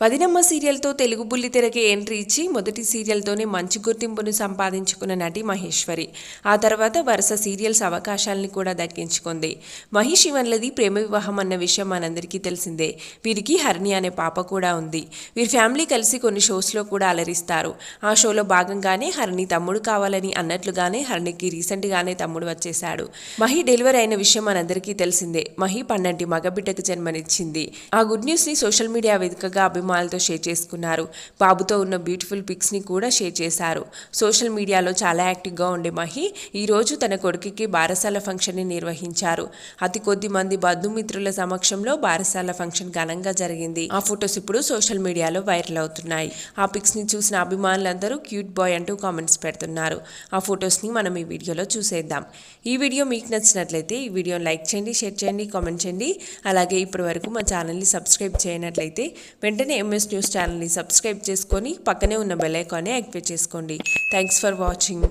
పదినమ్మ సీరియల్తో Telugu బుల్లితెరకి entry ఇచ్చి మొదటి సీరియల్తోనే మంచి గుర్తింపును సంపాదించుకున్న నటి మహేశ్వరి. ఆ తర్వాత వరుస సీరియల్స్ అవకాశాలను కూడా దక్కించుకుంది. మహేష్ ఇవన్లది ప్రేమ వివాహం అన్న విషయం మనందరికీ తెలిసిందే. వీరికి హరిణి అనే పాప కూడా ఉంది. వీరి ఫ్యామిలీ కలిసి కొన్ని షోస్లో కూడా అలరిస్తారు. ఆ షోలో భాగంగానే హరిణి తమ్ముడు కావాలని అన్నట్లుగానే హరిణికి రీసెంట్గానే తమ్ముడు వచ్చేశాడు. మహి డెలివరీ అయిన విషయం మనందరికీ తెలిసిందే. మహి పన్నంటి మగబిడ్డకు జన్మనిచ్చింది. ఆ గుడ్ న్యూస్ని సోషల్ మీడియా వేదికగా అభిమానులతో షేర్ చేసుకున్నారు. బాబుతో ఉన్న బ్యూటిఫుల్ పిక్స్ని కూడా షేర్ చేశారు. సోషల్ మీడియాలో చాలా యాక్టివ్గా ఉండే మహి ఈరోజు తన కొడుకుకి బారసాల ఫంక్షన్ని నిర్వహించారు. అతి కొద్ది మంది బంధుమిత్రుల సమక్షంలో బారసాల ఫంక్షన్ ఘనంగా జరిగింది. ఆ ఫొటోస్ ఇప్పుడు సోషల్ మీడియాలో వైరల్ అవుతున్నాయి. ఆ పిక్స్ని చూసిన అభిమానులందరూ క్యూట్ బాయ్ అంటూ కామెంట్స్ పెడుతున్నారు. ఆ ఫొటోస్ని మనం ఈ వీడియోలో చూసేద్దాం. ఈ వీడియో మీకు నచ్చినట్లయితే ఈ వీడియోని లైక్ చేయండి షేర్ చేయండి కామెంట్ చేయండి. అలాగే ఇప్పటి వరకు మా ఛానల్ని సబ్స్క్రైబ్ చేయనట్లయితే వెంటనే ఎంఎస్ న్యూస్ ఛానల్ని సబ్స్క్రైబ్ చేసుకొని పక్కనే ఉన్న బెల్ ఐకాన్ని యాక్టివేట్ చేసుకోండి. Thanks for watching